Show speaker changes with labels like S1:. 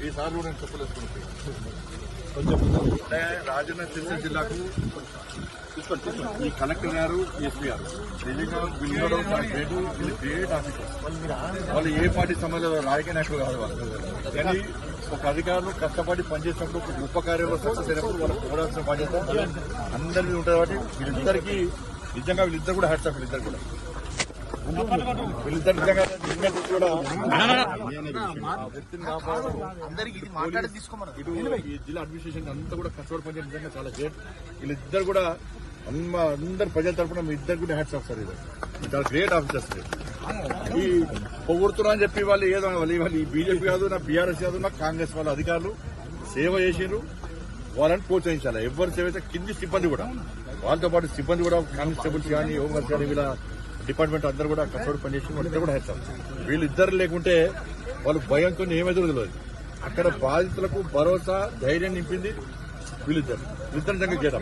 S1: ఈసారి కూడా నేను చెప్పలేసుకుంటున్నాను అంటే రాజన్న చిత్తూరు జిల్లాకు ఈ కలెక్టర్ గారు ఎస్పీ గారు నిజంగా వీళ్ళు గ్రేట్ వీళ్ళు గ్రేట్ ఆఫీసర్స్ వాళ్ళు ఏ పార్టీ సంబంధం రాజకీయ నాయకులు కాదు వాళ్ళు కానీ ఒక అధికారులు కష్టపడి పనిచేసినప్పుడు ఒక గొప్ప కార్యంలో సక్సెస్ అయినప్పుడు వాళ్ళకి పోరాల్సిన బాధ్యత అందరి మీద ఉంటుంది కాబట్టి వీళ్ళిద్దరికీ నిజంగా వీళ్ళిద్దరు కూడా హ్యాట్స్ ఆఫ్ వీళ్ళిద్దరు కూడా ఈ జిల్లా అడ్మినిస్ట్రేషన్ అంతా కూడా కష్టపడి పనిచేయడం నిజంగా చాలా గ్రేట్ వీళ్ళిద్దరు కూడా అమ్మ అందరు ప్రజల తరపున మీ ఇద్దరు కూడా హ్యాట్స్ ఆఫ్ సార్ ఇది. చాలా గ్రేట్ ఆఫీసర్స్ ఈ పొగుడుతున్నా అని చెప్పి వాళ్ళు ఏదో వాళ్ళు వాళ్ళు ఈ బీజేపీ కాదు నా బీఆర్ఎస్ కాదు నా కాంగ్రెస్ వాళ్ళ అధికారులు సేవ చేసిండ్రు వాళ్ళని ప్రోత్సహించాలి. ఎవరు సేవ అయితే కింది సిబ్బంది కూడా. వాళ్ళతో పాటు సిబ్బంది కూడా కానిస్టేబుల్స్ కానీ హోంగార్డ్స్ కానీ వీళ్ళ డిపార్ట్మెంట్ అందరూ కూడా కష్టపడి పనిచేసి వాళ్ళిద్దరు కూడా హెచ్చారు వీళ్ళిద్దరు లేకుంటే వాళ్ళు భయంతో ఏమైతే తెలియదు అక్కడ బాధితులకు భరోసా ధైర్యం నింపింది వీళ్ళిద్దరు. వీళ్ళిద్దరు నిజంగా గేట్